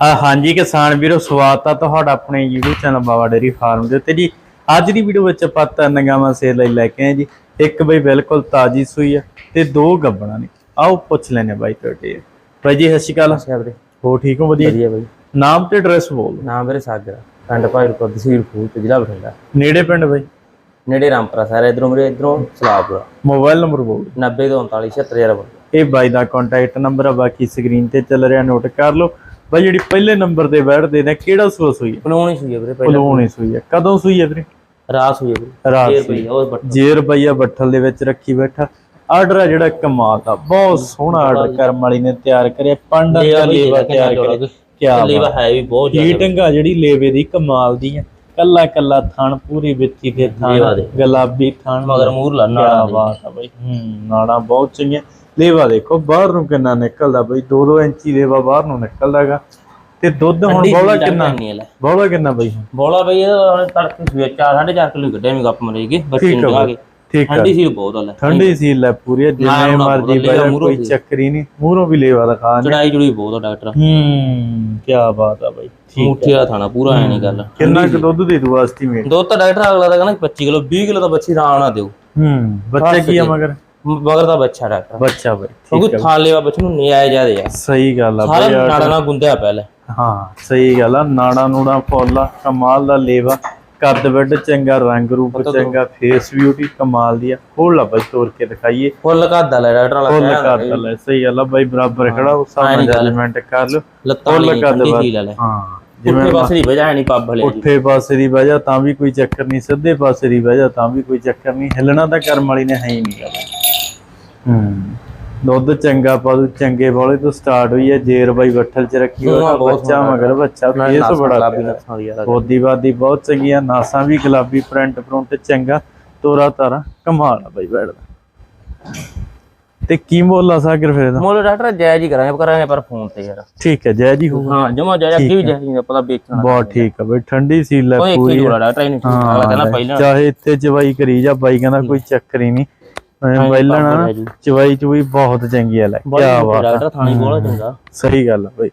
ਆ ਹਾਂਜੀ ਕਿਸਾਨ ਵੀਰੋ ਸਵਾਗਤ ਆ ਤੁਹਾਡਾ ਆਪਣੇ YouTube channel Baba dairy farm ਦੇ ਉੱਤੇ ਜੀ। ਅੱਜ ਦੀ ਵੀਡੀਓ ਵਿੱਚ ਆਪਾਂ ਤਿੰਨ ਗਾਵਾਂ ਸੇਲ ਲਈ ਲੈ ਕੇ ਆਏ ਜੀ। ਇੱਕ ਬਈ ਬਿਲਕੁਲ ਤਾਜੀ ਸੂਈ ਆ ਤੇ ਦੋ ਗੱਬਣਾ ਨੇ। ਆਓ ਪੁੱਛ ਲੈਨੇ ਬਾਈ ਤੁਹਾਡੇ ਬਾਈ ਜੀ ਸਤਿ ਸ਼੍ਰੀ ਅਕਾਲ। ਅੱਛਾ ਵੀਰੇ। ਹੋ ਠੀਕ ਹੋ? ਵਧੀਆ ਵਧੀਆ ਬਾਈ। ਨਾਮ ਤੇ ਐਡਰੈਸ ਬੋਲ ਨਾਮ ਵੀਰੇ ਸਾਗਰ ਪਿੰਡ ਭਾਈਰਪੁਰ ਤਹਿਸੀਲ ਫੂਲ ਤੇ ਜ਼ਿਲ੍ਹਾ ਬਠਿੰਡਾ। ਨੇੜੇ ਪਿੰਡ ਬਾਈ? ਨੇੜੇ ਰਾਮਪੁਰਾ ਸਾਰਾ ਇਧਰੋਂ ਵੀਰੇ ਇਧਰੋਂ ਸਲਾਬਪੁਰਾ। ਮੋਬਾਈਲ ਨੰਬਰ ਬੋਲ 90 ਤੋਂ 39 76000 ਬੋਲ ਇਹ ਬਾਈ ਦਾ ਕੰਟੈਕਟ ਨੰਬਰ ਆ ਬਾਕੀ ਸਕਰੀਨ ਤੇ ਚੱਲ ਰਿਹਾ ਨੋਟ ਕਰ ਲਓ। ਬਾਈ ਜਿਹੜੀ ਪਹਿਲੇ ਨੰਬਰ ਤੇ ਬੈਠਦੇ ਨੇ ਕਿਹੜਾ ਸੂਆ ਸੂਈ ਪਲੂਣ ਹੀ ਸੂਈ ਵੀਰੇ ਪਹਿਲਾਂ ਪਲੂਣੀ ਸੂਈ ਹੈ। ਕਦੋਂ ਸੂਈ ਹੈ ਵੀਰੇ? ਰਾਸ ਹੋਈ ਉਹ ਬੱਟ ਜੇ ਰੁਪਈਆ ਬੱਠਲ ਦੇ ਵਿੱਚ ਰੱਖੀ ਬੈਠਾ। ਆਰਡਰ ਆ ਜਿਹੜਾ ਕਮਾਲ ਦਾ ਬਹੁਤ ਸੋਹਣਾ ਆਰਡਰ ਕਰਮ ਵਾਲੀ ਨੇ ਤਿਆਰ ਕਰਿਆ। ਪੰਡਾ ਦਾ ਲੇਵਾ ਤਿਆਰ ਕਰਿਆ। ਕਿਆ ਲੇਵਾ ਹੈ ਵੀ ਬਹੁਤ ਜ਼ਿਆਦਾ। ਹੀਟਿੰਗ ਆ ਜਿਹੜੀ ਲੇਵੇ ਦੀ ਕਮਾਲ ਦੀ ਆ। ਕੱਲਾ ਕੱਲਾ ਥਣ ਪੂਰੀ ਵਿੱਚੀ ਤੇ ਲੇਵਾ ਥਣ ਦੇ। ਗੁਲਾਬੀ ਥਣ। ਮਗਰ ਮੂਰ ਲਾ ਨਾਲਾ ਬਾਤ ਆ ਬਈ। ਹੂੰ ਨਾੜਾ ਬਹੁਤ ਚੰਗੀਆਂ। ਲੇਵਾ ਦੇਖੋ ਬਾਹਰ ਨੂੰ ਕਿੰਨਾ ਨਿਕਲਦਾ ਬਈ 2-2 ਇੰਚੀ ਲੇਵਾ ਬਾਹਰ ਨੂੰ ਨਿਕਲਦਾਗਾ। ਤੇ ਦੁੱਧ ਹੁਣ ਬੋਲਾ ਕਿੰਨਾ? ਬੋਲਾ ਕਿੰਨਾ ਬਈ? ਬੋਲਾ ਬਈ ਇਹ ਤੜਕੇ ਸੂਏ 4 4.5 ਕਿਲੋ ਕੱਢਿਆ ਮੈਂ ਗੱਪ ਮਰੇਗੀ ਬੱਚੇ ਨੂੰ ਬਈ, ਕੇ। ਠੀਕ ਠੰਡੀ ਸੀ ਬਹੁਤ ਹਲੇ ਠੰਡੀ ਸੀਲ ਹੈ ਪੂਰੀ ਜਿੰਨੇ ਮਰਜ਼ੀ ਬਈ ਮੂਹਰੋਂ ਕੋਈ ਸੀ। ਚੱਕਰੀ ਨਹੀਂ ਮੂਹਰੋਂ ਵੀ ਲੇਵਾ ਦਿਖਾ ਚੜਾਈ ਜੁੜੀ ਬਹੁਤ ਆ ਡਾਕਟਰ। ਹੂੰ ਕੀ ਬਾਤ ਆ ਬਈ ਠੀਕ ਦਾ ਥਾਣਾ ਪੂਰਾ ਐ ਨਹੀਂ ਗੱਲ। ਕਿੰਨਾ ਕੁ ਦੁੱਧ ਦੇ ਦੂ ਐਸਟੀਮੇਟ ਦੋ ਤਾਂ ਡਾਕਟਰ ਅਗਲਾ ਤਾਂ ਕਹਿੰਦਾ 25 ਕਿਲੋ 20 ਕਿਲੋ ਤਾਂ ਬੱਚੀ ਆਰਾਮ ਨਾਲ ਦਿਓ। ਹੂੰ ਬੱਚਾ ਕੀ ਆ ਮਗਰ? ਮਗਰ ਦਾ ਬੱਚਾ ਡਾਕਟਰ। ਬੱਚਾ ਬਈ ਕਿਉਂਕਿ ਥਾਂ ਲੈਵਾ ਬੱਚੇ ਨੂੰ ਨਿਆਏ ਜਾਦੇ ਆ ਸਹੀ ਗੱਲ ਆ ਸਾਰਾ ਬਈ ਆ- ਨਾੜਾ ਨਾਲ ਗੁੰਦਿਆ ਪਹਿਲੇ ਹਾਂ ਸਹੀ ਗੱਲ ਆ ਨਾੜਾ ਨੂੜਾ ਫੁੱਲ ਕਮਾਲ ਦਾ ਲੇਵਾ। ਕੱਦ ਵੱਡ ਚੰਗਾ ਰੰਗ ਰੂਪ ਚੰਗਾ ਫੇਸ ਬਿਊਟੀ ਕਮਾਲ ਦੀ ਆ। ਹੋਰ ਲਾ ਬਈ ਤੋਰ ਕੇ ਦਿਖਾਈਏ। ਫੁੱਲ ਕਾਦਾ ਲੈ ਡਾਕਟਰ ਵਾਲਾ ਫੁੱਲ ਕੱਦ ਲੈ ਸਹੀ ਗੱਲ ਆ ਬਈ ਬਰਾਬਰ ਖੜਾ ਹਿਸਾਬ ਨਾਲ ਜਜਮੈਂਟ ਕਰ ਲਓ। ਫੁੱਲ ਕੱਦ ਲੈ ਲੈ। ਹਾਂ ਜਿਵੇਂ ਬਸ ਦੀ ਵਜ੍ਹਾ ਨਹੀਂ ਪੱਬ ਪੁੱਠੇ ਪਾਸੇ ਦੀ ਵਜ੍ਹਾ ਤਾਂ ਵੀ ਕੋਈ ਚੱਕਰ ਨਹੀਂ ਸਿੱਧੇ ਪਾਸੇ ਦੀ ਵਜ੍ਹਾ ਤਾਂ ਵੀ ਕੋਈ ਚੱਕਰ ਨਹੀਂ ਹਿੱਲਣਾ ਤਾਂ ਕਰਮ ਵਾਲੀ ਨੇ ਹੈ ਹੀ ਨਹੀਂ। ਹੂੰ ਦੁੱਧ ਚੰਗਾ ਪਾਦੂ ਚੰਗੇ ਬੋਲੇ ਤੋਂ ਸਟਾਰਟ ਹੋਈ ਹੈ ਜੇਰ ਬਾਈ ਬੱਠਲ ਚ ਰੱਖੀ ਹੋਇਆ ਬੱਚਾ ਮਗਰ ਬੱਚਾ ਫੇਸ ਬੜਾ ਗੁਲਾਬੀ ਪਿਆਰਾ। ਨਸਾਂ ਦੀ ਯਾਰ ਬੋਦੀ ਬਹੁਤ ਚੰਗੀਆਂ ਨਾਸਾਂ ਵੀ ਗੁਲਾਬੀ ਪ੍ਰਿੰਟ ਪ੍ਰਿੰਟ ਚੰਗਾ ਤੋਰਾ ਤਾਰਾ ਕਮਾਲ ਆ ਬਾਈ ਬੈਠਦਾ ਤੇ ਕੀ ਮੁੱਲ ਆ ਸਾਗਰ ਫਿਰ ਇਹਦਾ? ਮੋਲ ਡਾਕਟਰ ਜਾਇਜ਼ ਹੀ ਕਰਾਂਗੇ ਕਰਾਂਗੇ ਪਰ ਫੋਨ ਤੇ ਯਾਰ। ਠੀਕ ਹੈ ਜੈ ਜੀ ਹੋਊਗਾ। ਹਾਂ ਜਮਾ ਜਾਇਜ਼ ਵੀ ਜਾਇਜ਼ ਨਹੀਂ ਪਤਾ ਵੇਚਣਾ ਬਹੁਤ ਠੀਕ ਆ ਬਈ ਠੰਡੀ ਸੀਲ ਹੈ ਕੋਈ ਇੱਕ ਹੀ ਪੂਰੀ ਡਾਕਟਰ ਅਗਲਾ ਕਹਿੰਦਾ ਪਹਿਲਾਂ। ਚਾਹੇ ਇੱਥੇ ਚਵਾਈ ਕਰੀ ਜਾ ਬਾਈ ਕਹਿੰਦਾ ਕੋਈ ਚੱਕਰ ਹੀ ਨਹੀਂ। ਪਹਿਲਾਂ ਨਾ ਚਵਾਈ ਚੁਈ ਬਹੁਤ ਚੰਗੀ ਆ ਲੈ ਕੀ ਬਾਤ। ਡਾਕਟਰ ਥਾਣੀ ਬੋਲਾ ਚੰਗਾ। ਸਹੀ ਗੱਲ ਬਈ।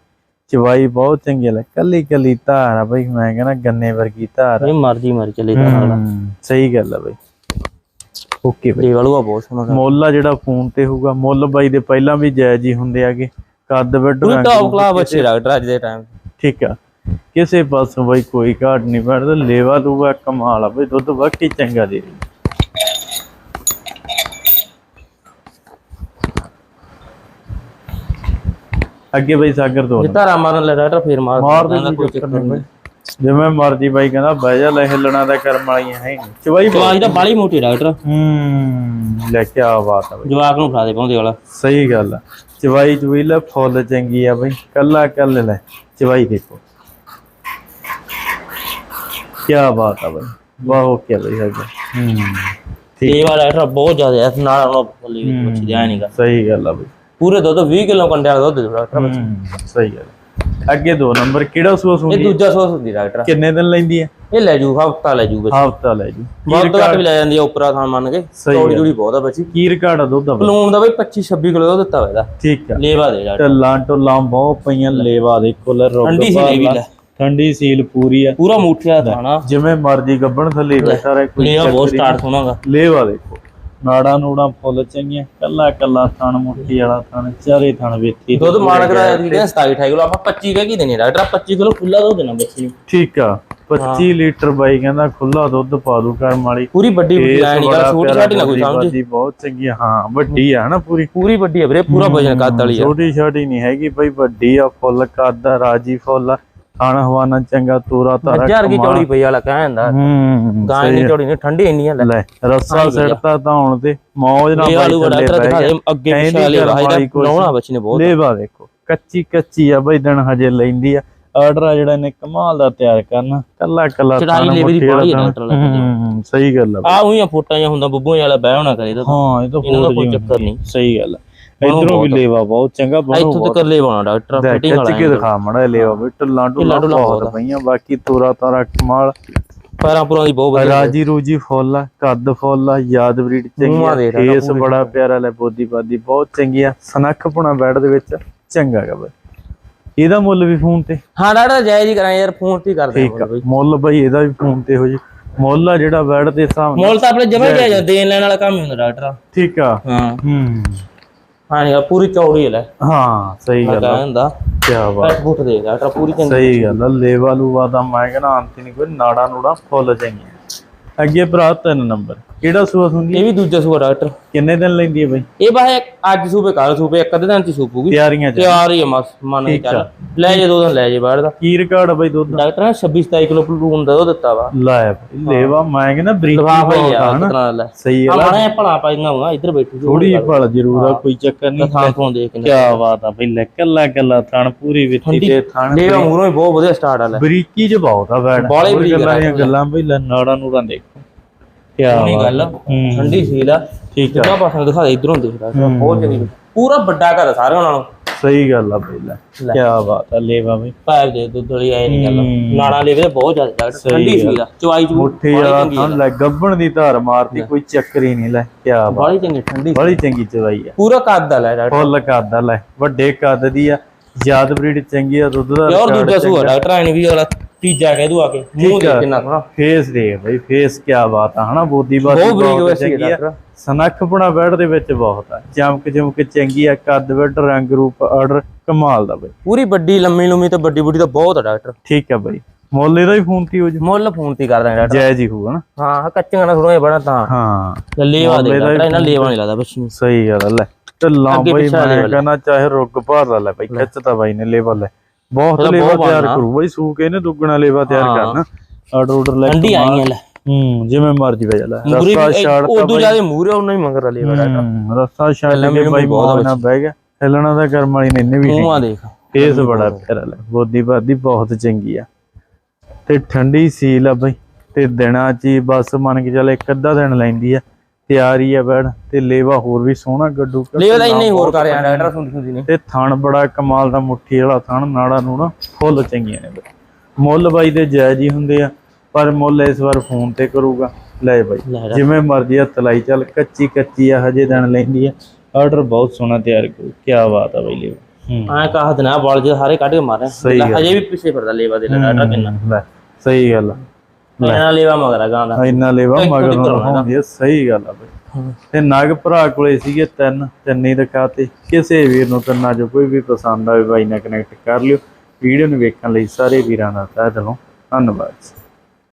ਚਵਾਈ ਬਹੁਤ ਚੰਗੀ ਲੈ ਕੱਲੀ ਕੱਲੀ ਧਾਰ ਆ ਬਈ ਮੈਂ ਕਹਿੰਦਾ ਗੰਨੇ ਵਰਗੀ ਧਾਰ। ਇਹ ਮਰਜ਼ੀ ਮਰ ਚੱਲੇ ਹਮ, ਸਹੀ ਗੱਲ ਆ ਬਈ। ਓਕੇ ਬਈ। ਇਹ ਵਾਲੂਆ ਬਹੁਤ ਸੋਹਣਾ ਮੁੱਲ ਆ ਜਿਹੜਾ ਫੋਨ ਤੇ ਹੋਊਗਾ ਮੁੱਲ ਬਾਈ ਦੇ ਪਹਿਲਾਂ ਵੀ ਜਾਇਜ਼ ਹੀ ਹੁੰਦੇ ਆਗੇ। ਕੱਦ ਵੱਡ ਰੰਗ ਟੌਪ ਕਲਾਸ ਬੱਚੇ ਡਾਕਟਰ ਅੱਜ ਦੇ ਟਾਈਮ ਠੀਕ ਆ। ਕਿਸੇ ਪਾਸੋਂ ਬਾਈ ਕੋਈ ਘਾਟ ਨਹੀਂ ਪੜਦਾ ਲੇਵਾ ਲੂਗਾ ਕਮਾਲ ਆ ਬਈ ਦੁੱਧ ਵਾਕਈ ਚੰਗਾ ਦੇ। ਰਹੀ ਅੱਗੇ ਬਈ ਸਾਗਰ ਤੋਂ ਜਿੱਤਾ ਰਾਮਾ ਨਾਲ ਲੈ ਡਾਕਟਰ ਫੇਰ ਮਾਰ ਮਾਰ ਦੇ ਕੋਈ ਚੱਕਰ ਨਹੀਂ। ਬਈ ਜਿਵੇਂ ਮਰਜ਼ੀ ਬਾਈ ਕਹਿੰਦਾ ਬਹਿ ਜਾ ਲੈ ਹਿੱਲਣਾ ਦਾ ਕਰਮ ਵਾਲੀਆਂ ਹੈ ਨੀ। ਚਵਾਈ ਜਵਾਕ ਤਾਂ ਬਾਲੀ ਮੋਟੀ ਡਾਕਟਰ। ਹੂੰ ਲੈ ਕੇ ਆ ਬਾਤ ਆ ਬਈ। ਜਵਾਕ ਨੂੰ ਫੜਾ ਦੇ ਪਾਉਂਦੇ ਵਾਲਾ। ਸਹੀ ਗੱਲ ਆ। ਚਵਾਈ ਚੁਈ ਲੈ ਫੁੱਲ ਚੰਗੀ ਆ ਬਈ। ਕੱਲਾ ਕੱਲ ਲੈ। ਚਵਾਈ ਦੇਖੋ। ਕੀ ਬਾਤ ਆ ਬਈ। ਵਾਹ ਓਕੇ ਬਈ ਸਾਗਰ। ਹੂੰ ਠੀਕ। ਇਹ ਵਾਲਾ ਡਾਕਟਰ ਬਹੁਤ ਜ਼ਿਆਦਾ ਐ ਨਾਲ ਉਹ ਬੱਚੀ ਦੇ ਨਹੀਂਗਾ ਸਹੀ ਗੱਲ ਆ ਬਈ। ਪੂਰੇ ਦੁੱਧ 20 ਕਿਲੋ ਕੰਡਿਆ ਦਾ ਦੁੱਧ ਦੇ ਡਾਕਟਰ ਹੂੰ ਸਹੀ ਗੱਲ ਅੱਗੇ ਦੋ ਨੰਬਰ ਕਿਹੜਾ ਸੂਆ ਇਹ ਸੂੰਦੀ ਦੂਜਾ ਸੋਸ ਹੁੰਦੀ ਡਾਕਟਰ। ਕਿੰਨੇ ਦਿਨ ਲੈਂਦੀ ਹੈ? ਇਹ ਲੈ ਜੂ ਹਫਤਾ ਲੈ ਜੂ ਬੱਚੀ ਹਫਤਾ ਲੈ ਜੀ। ਵੱਧ ਤੋਂ ਘੱਟ ਵੀ ਲੈ ਜਾਂਦੀ ਆ ਉਪਰਾ ਥਾਂ ਮੰਨ ਕੇ। ਚੌੜੀ ਜੁੜੀ ਬਹੁਤ ਆ ਬੱਚੀ। ਕੀ ਰਿਕਾਰਡ ਆ ਦੁੱਧ ਦਾ? ਪਲੂਣ ਦਾ ਬਈ 25 26 ਕਿਲੋ ਦਾ ਦਿੱਤਾ ਹੋਇਆ ਠੀਕ ਆ। ਲੇਵਾ ਦੇ ਡਾਕਟਰ। ਟੱਲਾਂ ਟੁੱਲਾਂ ਬਹੁਤ ਪਈਆਂ ਲੇਵਾ ਦੇ ਕੁਲਰ ਰੁੱਗ ਠੰਡੀ ਸੀ ਵੀ ਲਾ। ਠੰਡੀ ਸੀਲ ਪੂਰੀ ਆ। ਪੂਰਾ ਮੂਠਿਆ ਥਾਣਾ। ਜਿਵੇਂ ਮਰਜ਼ੀ ਗੱਬਣ ਥੱਲੇ ਬੈਠਾ ਰਹੇ ਕੋਈ ਲੇਵਾ ਬਹੁਤ ਸਟਾਰਟ ਸੋਣਾਗਾ ਲੇਵਾ ਦੇਖੋ ਨਾੜਾ ਨੂੜਾ ਫੁੱਲ ਚੰਗੀਆਂ ਕੱਲਾ ਕੱਲਾ ਥਣ ਮੁੱਠੀ ਵਾਲਾ ਥਣ ਚਾਰੇ ਥਣ ਵੇਤੀ ਦੁੱਧ ਮਾਣ ਕਰਾਇਆ ਦੀ 27 28 ਕਿਲੋ ਆਪਾਂ 25 ਕਹਿ ਕੀ ਦੇਣੀ ਡਾਕਟਰ 25 ਕਿਲੋ ਖੁੱਲਾ ਦੁੱਧ ਦੇਣਾ ਬੱਚੀ ਨੂੰ ਠੀਕ ਆ 25 ਲੀਟਰ ਬਾਈ ਕਹਿੰਦਾ ਖੁੱਲਾ ਦੁੱਧ ਪਾ ਦੂ ਕਰਮ ਵਾਲੀ ਪੂਰੀ ਵੱਡੀ ਲਾਈਨ ਬੜਾ ਦਾ ਛੋਟੀ ਨਾ ਕੋਈ ਸਮਝ। ਬਹੁਤ ਚੰਗੀ ਆ ਹਾਂ ਵੱਡੀ ਆ ਨਾ ਪੂਰੀ। ਪੂਰੀ ਵੱਡੀ ਹੈ ਵੀਰੇ ਪੂਰਾ ਵਜਨ ਕੱਦ ਵਾਲੀ ਆ। ਛੋਟੀ ਛਾਟੀ ਨਹੀਂ ਹੈਗੀ ਬਈ ਵੱਡੀ ਆ ਫੁੱਲ ਕੱਦ ਆ ਰਾਜੀ ਫੁੱਲ ਆ। ਖਾਣਾ ਹਵਾਨਾ ਚੰਗਾ ਤੋਰਾ ਤਾਰਾ ਹਜ਼ਾਰ ਕੀ ਚੌੜੀ ਪਈ ਵਾਲਾ ਕਹਿੰਦਾ ਹੂੰ ਗਾਂ ਨਹੀਂ ਚੌੜੀ ਨਹੀਂ ਠੰਡੀ ਇੰਨੀ ਆ ਲੈ। ਰੱਸਾ ਸਿੜਤਾ ਤਾਂ ਹੁਣ ਤੇ ਮੌਜ ਨਾਲ ਆਲੂ ਬੜਾ ਦਿਖਾ। ਦੇ ਅੱਗੇ ਕਹਿੰਦੀ ਪਿੱਛੇ ਵਾਲੇ ਘਰ ਭਾਈ ਵਾਲੀ ਦਾ ਕੁਛ ਨੌਣਾ ਬੱਚੀ ਨੇ ਬਹੁਤ। ਲੇਵਾ ਦੇਖੋ ਕੱਚੀ ਕੱਚੀ ਆ ਬਈ ਦਿਨ ਹਜੇ ਲੈਂਦੀ ਆ। ਆਰਡਰ ਆ ਜਿਹੜਾ ਨੇ ਕਮਾਲ ਦਾ ਤਿਆਰ ਕਰਨਾ। ਕੱਲਾ ਕੱਲਾ ਚੜਾਈ ਲੇਵੇ ਦੀ ਥਣ। ਡਾਕਟਰ ਸਹੀ ਗੱਲ ਆ। ਆ ਉਹੀਆਂ ਫੋਟਾਂ ਜਾਂ ਹੁੰਦਾ ਬੱਬੂ ਵਾਲਾ ਬਹਿ ਹੋਣਾ ਕਰੇ ਤਾਂ ਹਾਂ ਇਹ ਤਾਂ ਦਾ ਕੋਈ ਚੱਕਰ ਨਹੀਂ। ਸਹੀ ਗੱਲ ਆ। ਇਧਰੋਂ ਵੀ ਲੇਵਾ ਬਹੁਤ ਚੰਗਾ ਬਣੋ ਇੱਥੋਂ ਤੱਕ ਲੈ ਪਾਉਣਾ ਡਾਕਟਰ ਫਿਟਿੰਗ ਖਿੱਚ ਕੇ ਵਾਲਾ ਦਿਖਾ ਮੜਾ ਲੇਵਾ ਬਈ ਟੱਲਾਂ ਟੁੱਲਾਂ ਬਹੁਤ ਪਈਆਂ ਬਾਕੀ ਤੋਰਾ ਤਾਰਾ ਕਮਾਲ। ਪੈਰਾਂ ਪੁਰਾਂ ਦੀ ਬਹੁਤ ਵਧੀਆ ਰਾਜੀ ਰੂਜੀ ਫੁੱਲ ਆ ਕੱਦ ਫੁੱਲ ਆ ਯਾਦ ਬਰੀਡ ਚੰਗੀ ਆ ਦੇ ਫੇਸ ਬੜਾ ਪਿਆਰਾ ਲੈ ਬੋਦੀ ਬਾਦੀ ਬਹੁਤ ਚੰਗੀ ਆ ਸਨੱਖ ਪੁਣਾ ਬੈਡ ਦੇ ਵਿੱਚ ਚੰਗਾ ਗਾ ਬਈ। ਇਹਦਾ ਮੁੱਲ ਵੀ ਫੋਨ ਤੇ? ਹਾਂ ਡਾਕਟਰ ਜਾਇਜ਼ ਹੀ ਕਰਾਂ ਯਾਰ ਫੋਨ ਤੇ ਕਰਦੇ ਠੀਕ ਆ ਮੁੱਲ ਬਈ। ਇਹਦਾ ਵੀ ਫੋਨ ਤੇ ਹੋ ਜੀ। ਮੁੱਲ ਆ ਜਿਹੜਾ ਬੈਡ ਦੇ ਹਿਸਾਬ ਨਾਲ। ਮੁੱਲ ਤਾਂ ਆਪਣੇ ਜਮਾ ਜਾਇਜ਼ ਦੇਣ ਲੈਣ ਵਾਲਾ ਕੰਮ ਹੀ ਹੁੰਦਾ ਡਾਕਟਰ। ਠੀਕ ਆ। ਹਾਂ। ਹੂੰ। ਹਾਂ ਯਾਰ ਪੂਰੀ ਚੌੜੀ ਲੈ। ਹਾਂ ਸਹੀ ਗੱਲ ਆ। ਹੁੰਦਾ ਕੀ ਬਾਤ। ਫੁੱਟ ਦੇ ਡਾਕਟਰ ਪੂਰੀ ਚੰਗੀ ਸਹੀ ਗੱਲ ਆ ਲੇਵਾ ਲੂਵਾ ਦਾ ਮੈਂ ਕਹਿੰਦਾ ਅੰਤ ਨਹੀਂ ਕੋਈ ਨਾੜਾ ਨੂੜਾ ਫੁੱਲ ਚੰਗੀਆਂ। ਅੱਗੇ ਭਰਾ ਤਿੰਨ ਨੰਬਰ। ਕਿਹੜਾ ਸੂਆ ਹੁੰਦੀ ਇਹ ਵੀ ਦੂਜਾ ਸੂਆ ਡਾਕਟਰ। ਕਿੰਨੇ ਦਿਨ ਲੈਂਦੀ ਹੈ ਬਈ? ਇਹ ਬਾਹੇ ਅੱਜ ਸੂਬੇ ਕੱਲ ਸੂਬੇ ਇੱਕ ਅੱਧੇ ਦਿਨ ਚ ਸੂਪੂਗੀ। ਤਿਆਰੀਆਂ ਚ। ਤਿਆਰ ਹੀ ਮਸ ਮੰਨ ਕੇ ਚੱਲ। ਲੈ ਜੇ ਦੋ ਦਿਨ ਲੈ ਜੇ ਬਾਹਰ ਦਾ। ਕੀ ਰਿਕਾਰਡ ਬਈ ਦੁੱਧ? ਡਾਕਟਰ ਨੇ 26 27 ਕਿਲੋ ਪਲੂਨ ਦਾ ਉਹ ਦਿੱਤਾ ਵਾ। ਲੈ ਲੇਵਾ ਮੈਂ ਕਹਿੰਦਾ ਬਰੀਕੀ ਹੀ ਹਨਾ? ਲੈ। ਸਹੀ ਹੈ ਮਾਣਾ ਭਲਾ ਪਾਈਆਂ ਹੋਣਾ ਇੱਧਰ ਬੈਠੀ ਥੋੜੀ ਭਲ ਜ਼ਰੂਰ ਆ ਕੋਈ ਚੱਕਰ ਨਹੀਂ। ਥਾਂ ਤੋਂ ਦੇਖ ਕੇ ਕੀ ਬਾਤ ਆ ਬਈ ਲੈ ਕੱਲਾ ਕੱਲਾ ਥਣ ਪੂਰੀ ਵਿੱਤੀ ਤੇ ਥਣ ਲੈ ਮੂਰੋਂ ਹੀ ਬਹੁਤ ਵਧੀਆ ਸਟਾਰਟ ਆ ਲੈ। ਬਰੀਕੀ ਚ ਬਹੁਤ ਆ ਬੈਡ ਬਾਹਲੀ ਬਰੀਕ ਗੱਲਾਂ ਬਈ ਲੈ ਨਾੜਾਂ ਨੂੜਾਂ ਦੇਖੋ। ਕੀ ਨਹੀਂ ਗੱਲ ਹੂੰ। ਠੰਡੀ ਸੀਲ ਆ। ਠੀਕ ਆ। ਕਿੰਨਾ ਪਾਸਾ ਦਿਖਾ ਦੇ ਇਧਰੋਂ ਦੇਖਦਾ ਬਹੁਤ ਚੰਗੀ। ਪੂਰਾ ਵੱਡਾ ਘਰ ਆ ਸਾਰਿਆਂ ਨਾਲੋਂ। ਸਹੀ ਗੱਲ ਆ ਬਈ ਲੈ। ਲੈ। ਕੀ ਬਾਤ ਆ ਲੇਵਾ ਬਈ। ਪੈਰ ਦੇ ਦੁੱਧ ਵਾਲੀ ਐ ਨਹੀਂ ਗੱਲ। ਹੂੰ। ਨਾੜਾ ਲੈਵੇ ਬਹੁਤ ਜ਼ਿਆਦਾ ਡਾਕਟਰ ਠੰਡੀ ਸੀਲ ਆ। ਚਵਾਈ ਚ ਮੁੱਠੀ ਵਾਲਾ ਲੈ ਗੱਬਣ ਦੀ ਧਾਰ ਮਾਰਦੀ ਕੋਈ ਚੱਕਰ ਹੀ ਨਹੀਂ ਲੈ। ਕੀ ਬਾਤ। ਬਾਲੀ ਚੰਗੀ ਠੰਡੀ ਬੜੀ ਚੰਗੀ ਚਵਾਈ ਆ। ਪੂਰਾ ਕੱਦ ਆ ਲੈ ਡਾਕਟਰ। ਫੁੱਲ ਕੱਦ ਆ ਲੈ। ਵੱਡੇ ਕੱਦ ਦੀ ਆ। ਯਾਦ ਬਰੀਡ ਚੰਗੀ ਆ ਦੁੱਧ ਦਾ ਪਿਓਰ record ਦੂਜਾ ਸੂਆ ਡਾਕਟਰ ਐ ਨਹੀਂ ਵੀ ਅਗਲਾ ਤੀਜਾ ਕਹਿ ਦੂ ਆ ਕੇ ਮੂੰਹ ਠੀਕ ਆ। ਦੇ ਕਿੰਨਾ ਸੋਹਣਾ। ਫੇਸ ਦੇਖ ਬਈ ਫੇਸ ਕੀ ਬਾਤ ਆ ਹਨਾ ਬੋਦੀ ਬਾਤ ਬਹੁਤ ਬਰੀਕ ਵੈਸੀ ਆ ਡਾਕਟਰ ਸਨੱਖਪਣਾ ਬੈਡ ਦੇ ਵਿੱਚ ਬਹੁਤ ਆ ਚਮਕ ਚਮਕ ਚੰਗੀ ਆ ਕੱਦ ਬੈਡ ਰੰਗ ਰੂਪ ਆਰਡਰ ਕਮਾਲ ਦਾ ਬਈ। ਪੂਰੀ ਵੱਡੀ ਲੰਮੀ ਲੰਮੀ ਤੇ ਵੱਡੀ ਬੁੱਢੀ ਤਾਂ ਬਹੁਤ ਆ ਡਾਕਟਰ ਠੀਕ ਆ ਬਈ। ਮੁੱਲ ਇਹਦਾ ਹੀ ਫੋਨ ਤੇ ਹੋ ਜੀ? ਮੁੱਲ ਫੋਨ ਤੇ ਕਰ ਦਾਂਗੇ ਡਾਕਟਰ ਜਾਇਜ਼ ਹੀ ਹੋਊਗਾ ਨਾ ਹਾਂ ਕੱਚੀਆਂ ਨਾ ਥੋੜਾ ਬੜਾ ਤਾਂ। ਹਾਂ। ਲੇਵਾ ਦੇ ਡਾਕਟਰ ਇਹਨਾਂ ਲੇਵਾ ਨਹੀਂ ਲੱਗਦਾ ਬੱਚੀ ਨੂੰ ਸਹੀ ਗੱਲ ਆ ਲੈ। ਅੱਗੇ ਬਈ ਪਿੱਛੇ ਮੈਂ। ਕਹਿੰਦਾ ਚਾਹੇ ਰੁੱਗ ਭਾਰ ਲਾ ਲੈ। ਬਈ ਖਿੱਚਤਾ ਬਾਈ ਨੇ ਲੇਵਲ ਲੈ। ਬਹੁਤ ਲੇਵਾ ਤਿਆਰ। ਕਰੂ। ਬਈ ਸੂ ਕੇ ਇਹਨੇ ਦੁੱਗਣਾ ਲੇਵਾ ਤਿਆਰ। ਕਰਨਾ। ਆਰਡਰ ਆਰਡਰ ਲੈ ਠੰਡੀ ਆਈਆਂ ਲੈ। ਹੂੰ ਜਿਵੇਂ ਮਰਜ਼ੀ ਵੇ ਲੈ। ਰਸਤਾ ਛਾੜ ਤਾ ਉਦੋਂ ਜ਼ਿਆਦਾ ਮੂਰੇ ਉਹਨਾਂ ਹੀ ਮੰਗਰ ਲੇਵਾ ਹੂੰ, ਰਸਤਾ ਛਾੜ ਕੇ ਬਾਈ ਬਹੁਤ ਨਾਲ ਬਹਿ ਗਿਆ। ਹਿੱਲਣਾ ਦਾ ਕਰਮ ਵਾਲੀ ਨੇ ਇਹਨੇ ਵੀ ਮੂੰਹਾਂ ਦੇਖ। ਫੇਸ ਬੜਾ ਪਿਆਰਾ ਲੈ। ਬੋਦੀ ਬਾਦੀ ਬਹੁਤ ਚੰਗੀ ਆ। ਤੇ ਠੰਡੀ ਸੀਲ ਆ ਬਈ। ਤੇ ਦਿਨਾਂ ਚ ਬਸ ਮੰਨ ਕੇ ਚੱਲ ਇੱਕ ਅੱਧਾ ਦਿਨ ਲੈਂਦੀ ਆ। ਤਿਆਰੀ ਆ ਬੈੜ ਤੇ ਲੇਵਾ ਹੋਰ ਵੀ ਸੋਹਣਾ ਗੱਡੂ ਲੇਵਾ ਇੰਨੇ ਹੋਰ ਕਰ ਰਿਹਾ ਡਾਕਟਰ ਸੁਣਦੀ ਸੁਣਦੀ ਨੇ ਤੇ ਥਣ ਬੜਾ ਕਮਾਲ ਦਾ ਮੁੱਠੀ ਵਾਲਾ ਥਣ ਨਾੜਾ ਨੂੜਾ ਫੁੱਲ ਚੰਗੀਆਂ ਨੇ ਮੁੱਲ ਬਾਈ ਦੇ ਜਾਇਜ਼ ਹੀ ਹੁੰਦੇ ਆ ਪਰ ਮੁੱਲ ਇਸ ਵਾਰ ਫੋਨ ਤੇ ਕਰੂਗਾ। ਲੈ ਬਾਈ। ਜਿਵੇਂ ਮਰਜ਼ੀ ਹੱਥ ਲਾਈ ਚੱਲ ਕੱਚੀ ਕੱਚੀ ਆ ਹਜੇ ਦਿਨ ਲੈਂਦੀ ਆ। ਆਰਡਰ ਬਹੁਤ ਸੋਹਣਾ ਤਿਆਰ ਕਰੂ ਕੀ ਬਾਤ ਆ ਬਾਈ ਲੇਵਾ। ਐ ਕਹਾ ਦਿਨਾ ਬਾਲ ਜੇ ਸਾਰੇ ਕੱਢ ਕੇ ਮਾਰੇ। ਹਜੇ ਵੀ ਪਿੱਛੇ ਫਿਰਦਾ ਲੇਵਾ ਦੇ ਲੈ ਡਾਕਟਰ ਕਿੰਨਾ। ਸਹੀ ਗੱਲ ਆ। ਇਹਨਾਂ ਲੇਵਾ ਮਗਰਾ ਗਾਂ ਦਾ। ਇੰਨਾ ਲੇਵਾ ਮਗਰ। ਹੁੰਦੀ ਸਹੀ ਗੱਲ ਆ ਬਈ। ਤੇ ਨਗ ਭਰਾ ਕੋਲੇ ਸੀਗੇ ਤਿੰਨ ਤਿੰਨੇ ਦਿਖਾਤੇ। ਕਿਸੇ ਵੀਰ ਨੂੰ ਤਿੰਨਾਂ ਚੋਂ ਕੋਈ ਵੀ ਪਸੰਦ ਆਵੇ ਬਾਈ ਨਾਲ ਕਨੈਕਟ ਕਰ ਲਿਓ। ਵੀਡੀਓ ਨੂੰ ਵੇਖਣ ਲਈ ਸਾਰੇ ਵੀਰਾਂ ਦਾ ਤਹਿ ਦਿਲੋਂ ਧੰਨਵਾਦ।